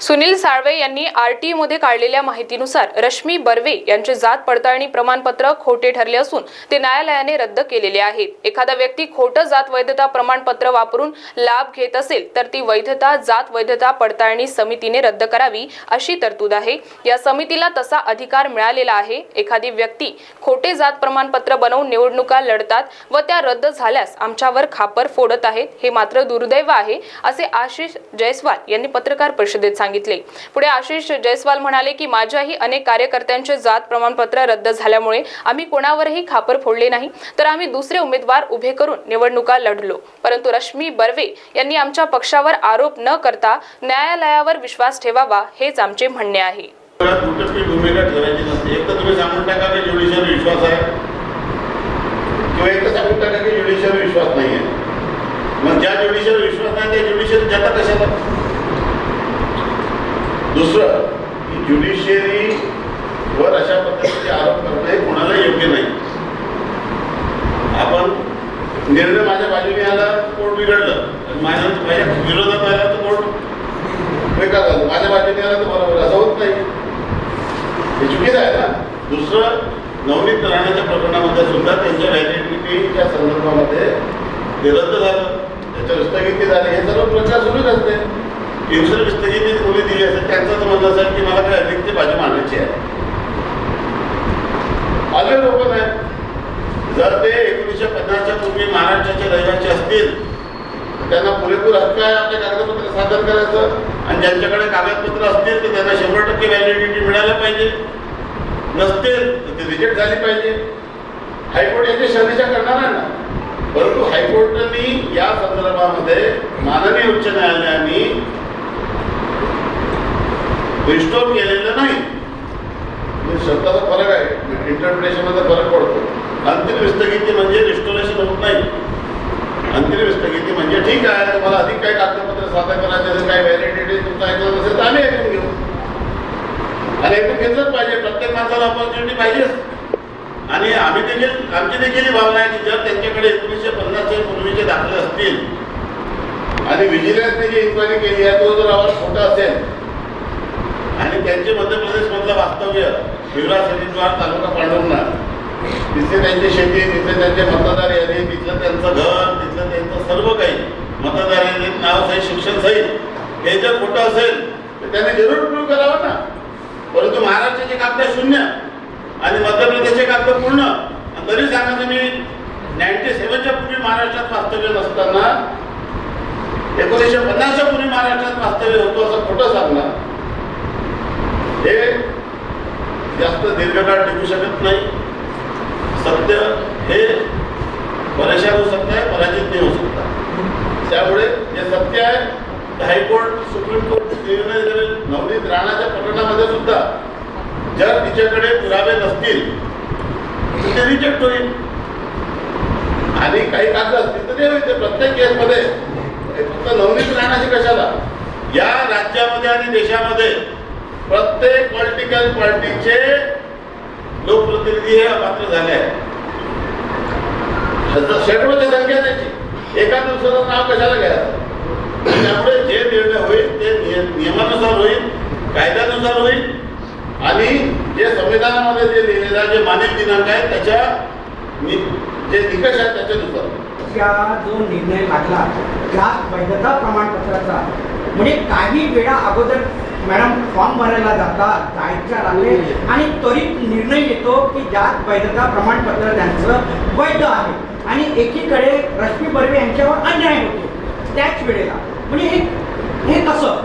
सुनील साळवे यांनी आरटीईमध्ये काढलेल्या माहितीनुसार रश्मी बर्वे यांचे जात पडताळणी प्रमाणपत्र खोटे ठरले असून ते न्यायालयाने रद्द केलेले आहेत. एखादा व्यक्ती खोटं जात वैधता प्रमाणपत्र वापरून लाभ घेत असेल तर ती वैधता जात वैधता पडताळणी समितीने रद्द करावी अशी तरतूद आहे. या समितीला तसा अधिकार मिळालेला आहे. एखादी व्यक्ती खोटे जात प्रमाणपत्र बनवून निवडणुका लढतात व त्या रद्द झाल्यास आमच्यावर खापर फोडत आहेत हे मात्र दुर्दैव आहे असे आशिष जयस्वाल यांनी पत्रकार परिषदेत सांगितले. सांगितले. पुढे आशिष जयस्वाल म्हणाले की माझ्याही अनेक कार्यकर्त्यांचे जात प्रमाणपत्र रद्द झाल्यामुळे आम्ही कोणावरही खापर फोडले नाही तर आम्ही दुसरे उमेदवार उभे करून निवडणुका लढलो. परंतु रश्मी बर्वे यांनी आमच्या पक्षावर आरोप न करता न्यायालयावर विश्वास ठेवावा हेच आमचे म्हणणे आहे. भूमिका ठेवायची नसते. एक तर तुम्ही सांगून टाका की ज्युडिशियल विश्वास आहे. किंवा एक तर सांगून टाका की ज्युडिशियल विश्वास नाही आहे मग ज्या ज्युडिशियल विश्वास नाही त्या ज्युडिशियल जाता कशाला? दुसरं की ज्युडिशियरी वर अशा पद्धतीचे आरोप करणं हे कोणाला योग्य नाही. आपण निर्णय माझ्या बाजूने आला कोर्ट बिघडलं. माझ्या माझ्या विरोधात आला तर कोर्ट बेकार झालं. माझ्या बाजूने आला तर बरोबर असं होत नाही. हे चुकीचं आहे ना. दुसरं नवनीत राहण्याच्या प्रकरणामध्ये सुद्धा त्यांच्या व्हॅलिडिटीच्या संदर्भामध्ये ते रद्द झालं. त्याच्यावर स्थगिती झाली. हे सर्व प्रकार सुरूच असते. इन्शुरन्स स्थगिती कोणी दिली असेल त्यांचंच म्हणणं असेल की मला काय अधिकची भाजी मांडायची आहे. आले लोक नाही जर ते एकोणीसशे पन्नासच्या पूर्वी महाराष्ट्राचे रहिवासी असतील त्यांना पुरेपूर हक्क आहे आपले कागदपत्र सादर करायचं. आणि ज्यांच्याकडे कागदपत्र असतील तर त्यांना शंभर टक्के व्हॅलिडिटी मिळायला पाहिजे. नसतील तर ते रिजेक्ट झाली पाहिजे. हायकोर्ट याची शनिशा करणार आहे ना? परंतु हायकोर्टाने या संदर्भामध्ये माननीय उच्च न्यायालयाने रिस्टोर केलेलं नाही. म्हणजे शब्दाचा फरक आहे. इंटरप्रिटेशनमध्ये फरक पडतो. अंतिम स्थगिती म्हणजे रिस्टोरेशन होत नाही. अंतिम स्थगिती म्हणजे ठीक आहे तुम्हाला अधिक काही कागदपत्र सादर करायचे असेल काही व्हॅलिडिटी तुमचं ऐकलं नसेल तर आम्ही ऐकून घेऊ. आणि ऐकून घेतलंच पाहिजे. प्रत्येक माणसाला ऑपॉर्च्युनिटी पाहिजेच. आणि आम्ही देखील आमची देखील ही भावना आहे की जर त्यांच्याकडे एकोणीसशे पन्नासच्या पूर्वीचे दाखले असतील. आणि विजिलन्सने जी इन्क्वायरी केली आहे तो जर आवाज खोटा असेल त्यांचे मध्य प्रदेशमधलं वास्तव्य शिवराज हरिद्वार तालुका पांडुरंगा तिथे त्यांची शेती तिथे त्यांचे मतदार यादी तिथलं त्यांचं घर तिथलं त्यांचं सर्व काही मतदार यादी नाव सहित शिक्षण सहित हे जर खोटं असेल तर त्यांनी जरूर प्रूव्ह करावं ना. परंतु महाराष्ट्राचे कागद शून्य आणि मध्य प्रदेशचे कागद पूर्ण. तरी सांगायचं मी नाईन्टी सेवनच्या पूर्वी महाराष्ट्रात वास्तव्य नसताना एकोणीसशे पन्नासच्या पूर्वी महाराष्ट्रात वास्तव्य होतो असं खोटं सांगणार. हे जास्त दीर्घकाळ टिकू शकत नाही. सत्य हे बऱ्याचशा होऊ शकत आहे पराजित नाही होऊ शकता. त्यामुळे जे सत्य आहे हायकोर्ट सुप्रीम कोर्ट निर्णय करेल नवनीत राणाच्या प्रकरणामध्ये सुद्धा जर तिच्याकडे पुरावे नसतील तर ते रिजेक्ट होईल. आणि काही कागद असतील तर ते होईल. प्रत्येक केसमध्ये फक्त नवनीत राणाची कशाला? या राज्यामध्ये आणि देशामध्ये प्रत्येक पॉलिटिकल पार्टीचे लोकप्रतिनिधी हे अपात्र झाले आहेत. शेकडोची संख्या त्याची एका दिवसाचं नाव कशाला घ्यायचं? म्हणजे त्यामुळे जे निर्णय होईल ते नियमानुसार होईल कायद्यानुसार होईल आणि जे संविधानामध्ये जे लिहिलेलं जे मानक दिनांक आहे त्याच्या जे निकष आहेत त्याच्यानुसार. जो निर्णय लागला त्या वैधता प्रमाणपत्राचा. म्हणजे काही वेळा अगोदर मॅडम फॉर्म भरायला जातात जायच्या राहिले आणि त्वरित निर्णय येतो की ज्यात वैधता प्रमाणपत्र त्यांचं वैध आहे. आणि एकीकडे रश्मी बर्वे यांच्यावर अन्याय होतो. त्याच वेळेला. म्हणजे हे हे कसं?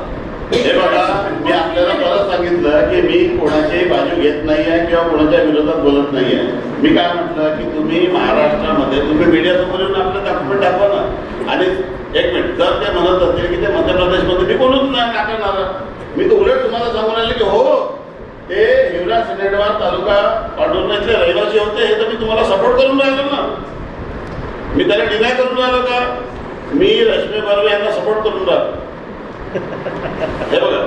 हे बघा मी आपल्याला परत सांगितलं की मी कोणाची बाजू घेत नाही आहे किंवा कोणाच्या विरोधात बोलत नाही आहे मी काय म्हटलं की तुम्ही महाराष्ट्रामध्ये तुम्ही मीडियासमोर येऊन आपलं डॉक्युमेंट दाखवा ना. आणि एक मिनिट जर ते म्हणत असतील की ते मध्य प्रदेशमध्ये मी कोणच नाही टाकणार मी तर उलट तुम्हाला सांगून राहिले की हो ते हिवरा सिनेडवार तालुका पांडुर्णा इथले रहिवासी होते हे तर मी तुम्हाला सपोर्ट करून राहिलो ना. मी त्याला डिनाय करून राहिलो का? मी रश्मी बर्वे यांना सपोर्ट करून राहिलो. हे बघा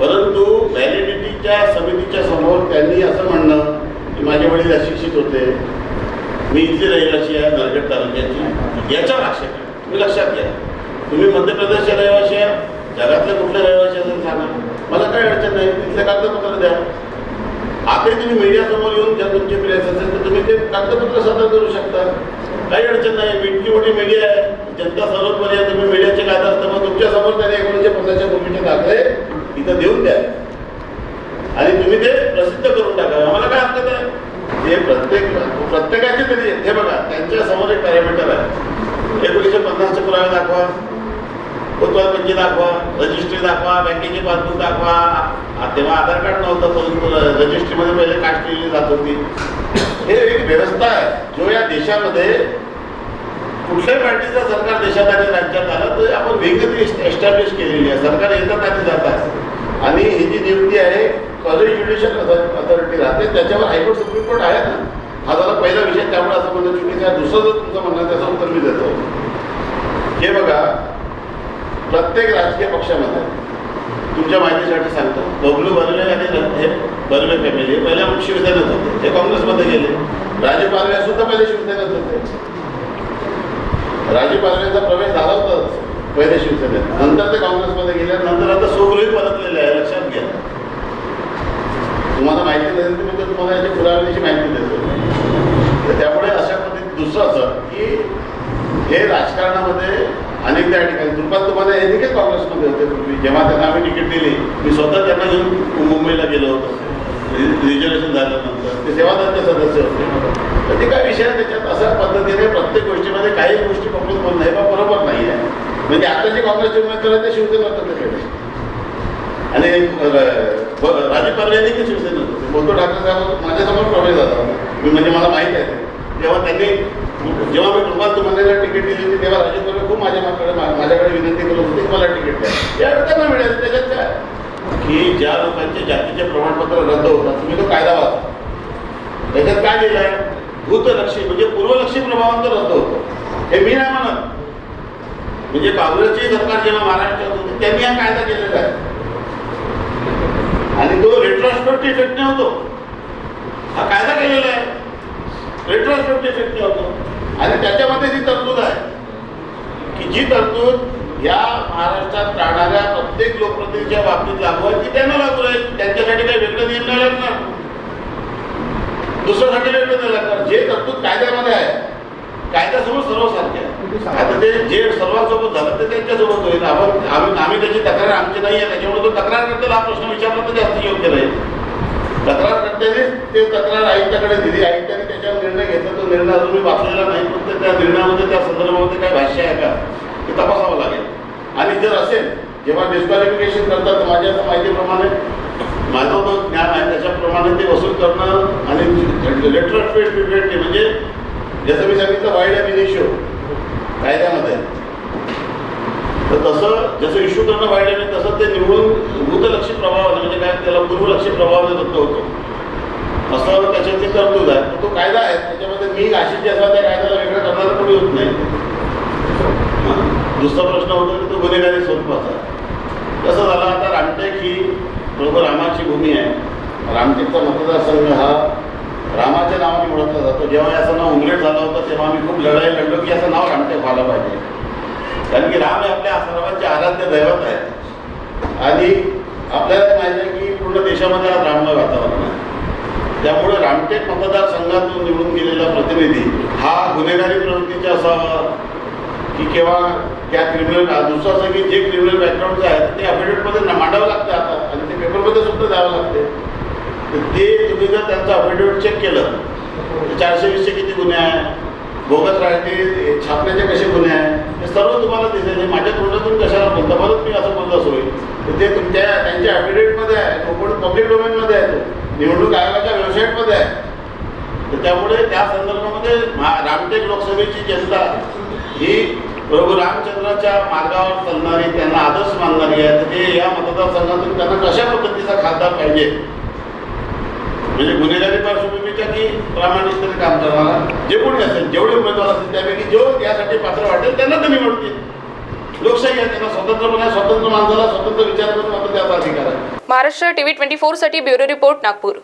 परंतु व्हॅलिडिटीच्या समितीच्या समोर त्यांनी असं म्हणणं की माझे वडील अशिक्षित होते. मी इथली रहिवासी आहे नरगड तालुक्याची. याच्यावर आक्षेप आहे तुम्ही लक्षात घ्या. तुम्ही मध्य प्रदेशचे रहिवासी आहे जगातले कुठले रहिवासी असेल मला काही अडचण नाही. तिथल्या कागदपत्र द्या. आता तुम्ही मीडियासमोर येऊन जर तुमचे प्रेस असेल तर तुम्ही ते कागदपत्र सादर करू शकता. काही अडचण नाही. इतकी मोठी मीडिया आहे. जनता सर्वोपरी आहे. तुम्ही मीडियाचे कायदा असताना तुमच्यासमोर त्याने एकोणीसशे पन्नासच्या भूमीचे दाखले. इथं देऊन द्या. आणि तुम्ही ते प्रसिद्ध करून टाका. आम्हाला काय हरकत आहे? हे प्रत्येक प्रत्येकाचे तरी हे बघा त्यांच्यासमोर एक पॅरामीटर आहे. एकोणीसशे पन्नासचे पुरावे दाखवा. कोतवालपंची म्हणजे दाखवा रजिस्ट्री दाखवा बँकेची पासबुक दाखवा. तेव्हा आधार कार्ड नव्हतं परंतु रजिस्ट्रीमध्ये पहिले कास्ट केलेली जात होती. हे एक व्यवस्था आहे. जो या देशामध्ये कुठल्याही पार्टीचं सरकार देशात आणि राज्यात आलं तर आपण वेगळी एस्टॅब्लिश केलेली आहे. सरकार येतात आणि जातात आणि ही जी नियुक्ती आहे कॉलेज ज्युडिशियल अथॉरिटी राहते. त्याच्यावर हायकोर्ट सुप्रीम कोर्ट आहे ना? हा झाला पहिला विषय. त्यामुळे असं म्हणणं चुकीचं आहे. दुसरं जर तुमचं म्हणणं त्याचं उत्तर मी देतो. हे बघा प्रत्येक राजकीय पक्षामध्ये. तुमच्या माहितीसाठी सांगतो. बबलू बर्वे आणि हे बर्वे फॅमिली पहिल्या शिवसेनेत होते. ते काँग्रेसमध्ये गेले. राजीव पालवे सुद्धा पहिले शिवसेनेत होते. राजीव पालवेचा प्रवेश झाला होता पहिले शिवसेनेत. नंतर ते काँग्रेसमध्ये गेले. नंतर आता सोगलोही परतलेले आहे. लक्षात घ्या. तुम्हाला माहिती नसेल तर मी तर तुम्हाला याच्या पुराव्याची माहिती देतो. तर त्यामुळे अशा पद्धतीने दुसरं असं की हे राजकारणामध्ये आणि त्या ठिकाणी दुपार तुम्हाला हे देखील काँग्रेसमध्ये होते. पूर्वी जेव्हा त्यांना आम्ही तिकीट दिली मी स्वतः त्यांना घेऊन मुंबईला गेलो होतो. रिझर्वेशन झाल्यानंतर. ते सेवादलचे सदस्य होते. तर ते काय विषय त्याच्यात? अशा पद्धतीने प्रत्येक गोष्टीमध्ये काही गोष्टी पकडून बोलणं हे बा बरोबर नाही आहे. म्हणजे आता जे काँग्रेसचे उमेदवार आहेत ते शिवसेना होते आणि राजीव ब- राजू देखील शिवसेना होते. उद्धव ठाकरे साहेब माझ्यासमोर प्रवेश झाला मी म्हणजे मला माहीत आहे. जेव्हा त्यांनी जेव्हा मी कृपाल तुम्हाला तिकीट दिली होती तेव्हा राजीव खूप माझ्याकडे माझ्याकडे विनंती करत होती मला तिकीट द्या. या त्यांना मिळालं त्याच्यात काय? की ज्या लोकांचे जातीचे प्रमाणपत्र रद्द होतात तुम्ही तो कायदा वाचा. त्याच्यात काय लिहिलं आहे भूतलक्षी म्हणजे पूर्वलक्षी प्रभावांतर रद्द होतो. हे मी नाही म्हणत. म्हणजे काँग्रेसचे सरकार जेव्हा महाराष्ट्रात होते त्यांनी हा कायदा केलेला आहे. आणि तो रेट्रोस्पेक्ट इफेक्ट होतो. हा कायदा केलेला आहे. रेट्रोस्पेक्ट इफेक्ट होतो. आणि त्याच्यामध्ये जी तरतूद आहे. जी तरतूद या महाराष्ट्रात राहणाऱ्या प्रत्येक लोकप्रतिनिधीच्या बाबतीत लागू आहे ती त्यांना लागू राहील? त्यांच्यासाठी काही वेगळं नियम नाही लागणार. दुसऱ्यासाठी वेगळं नाही लागणार. जे तरतूद कायद्यामध्ये आहे कायद्यासमोर सर्व सारखे आहे आता ते जे सर्वांसोबत झालं ते त्यांच्यासोबत होईल. आपण आम्ही आम्ही त्याची तक्रार आमची नाही आहे. त्याच्यामुळे तो तक्रार करतेला हा प्रश्न विचारला तर जास्त योग्य नाही. तक्रार करतेने ते तक्रार आयुक्ताकडे दिली. आयुक्ताने त्याच्यावर निर्णय घेतला. निर्णय अजून मी वाचलेला नाही पण त्या निर्णयामध्ये त्या संदर्भामध्ये काय भाष्य आहे का ते तपासावं लागेल. आणि जर असेल जेव्हा डिस्क्वालिफिकेशन करतात माझ्या माहितीप्रमाणे माझं जो ज्ञान आहे त्याच्याप्रमाणे ते वसूल करणं आणि लेटर ऑफ म्हणजे जसं मी सांगितलं वाईड ॲब इनिशिओ कायद्यामध्ये. तर तसं जसं इश्यू करणं वाईट आहे तसं ते निवडून भूतलक्षी प्रभाव म्हणजे काय त्याला पूर्वलक्षी प्रभाव रद्द होतो. असं त्याच्यात ते तरतूद आहे. तर तो कायदा आहे तर मी नाशिकची असा त्या कायद्याला वेगळं करणारं कोणी होत नाही. हां. दुसरा प्रश्न होता की तो गुन्हेगारी स्वरूपाचा कसं झालं आता रामटेक ही बरोबर रामाची भूमी आहे. रामटेकचा मतदारसंघ हा रामाच्या नावाने ओळखला जातो. जेव्हा याचं नाव उंगलेट झालं होतं तेव्हा आम्ही खूप लढाई लढलो की याचं नाव रामटेक व्हायला पाहिजे. कारण की राम हे आपल्या सर्वांचे आराध्य दैवत आहेत. आणि आपल्याला माहिती आहे की पूर्ण देशामध्ये आज राममय वातावरण आहे. त्यामुळे रामटेक मतदारसंघातून निवडून गेलेला प्रतिनिधी हा गुन्हेगारी प्रवृत्तीचा असावा की केव्हा त्या क्रिमिनल दुसरं सगळी की जे क्रिमिनल बॅकग्राऊंडचं आहे ते अफिडेविटमध्ये मांडावं लागतं आता. आणि ते पेपरमध्ये सुद्धा द्यावं लागते. तर ते तुम्ही जर त्यांचं अफिडेविट चेक केलं तर चारशे वीसचे किती गुन्हे आहे? बोगस राहते छापण्याचे कसे गुन्हे आहे? हे सर्व तुम्हाला दिसेल. माझ्या तोंडातून कशाला बोलता? परत मी असं बोललं असो होईल तर ते तुमच्या त्यांच्या अफिडेविटमध्ये आहे. पण पब्लिक डोमेनमध्ये आहे तो. निवडणूक आयोगाच्या वेबसाईटमध्ये आहे. तर त्यामुळे त्या संदर्भामध्ये रामटेक लोकसभेची जनता ही प्रभू रामचंद्राच्या मार्गावर चालणारी त्यांना आदर्श मानणारी आहे. तर ते या मतदारसंघातून त्यांना कशा पद्धतीचा खासदार पाहिजे? म्हणजे गुन्हेगारी पार्श्वभूमीच्या की प्रामाणिकतेने काम करणारा जे कोणी असेल जेवढे उमेदवार असतील त्यापैकी जो यासाठी पात्र वाटेल त्यांना ते निवडतील लोकशाही आहे त्यांना स्वतंत्रपणे स्वतंत्र माणसाला स्वतंत्र विचार करून आपण त्याचा अधिकार आहे. महाराष्ट्र टीव्ही ट्वेंटी फोरसाठी ब्युरो रिपोर्ट नागपूर.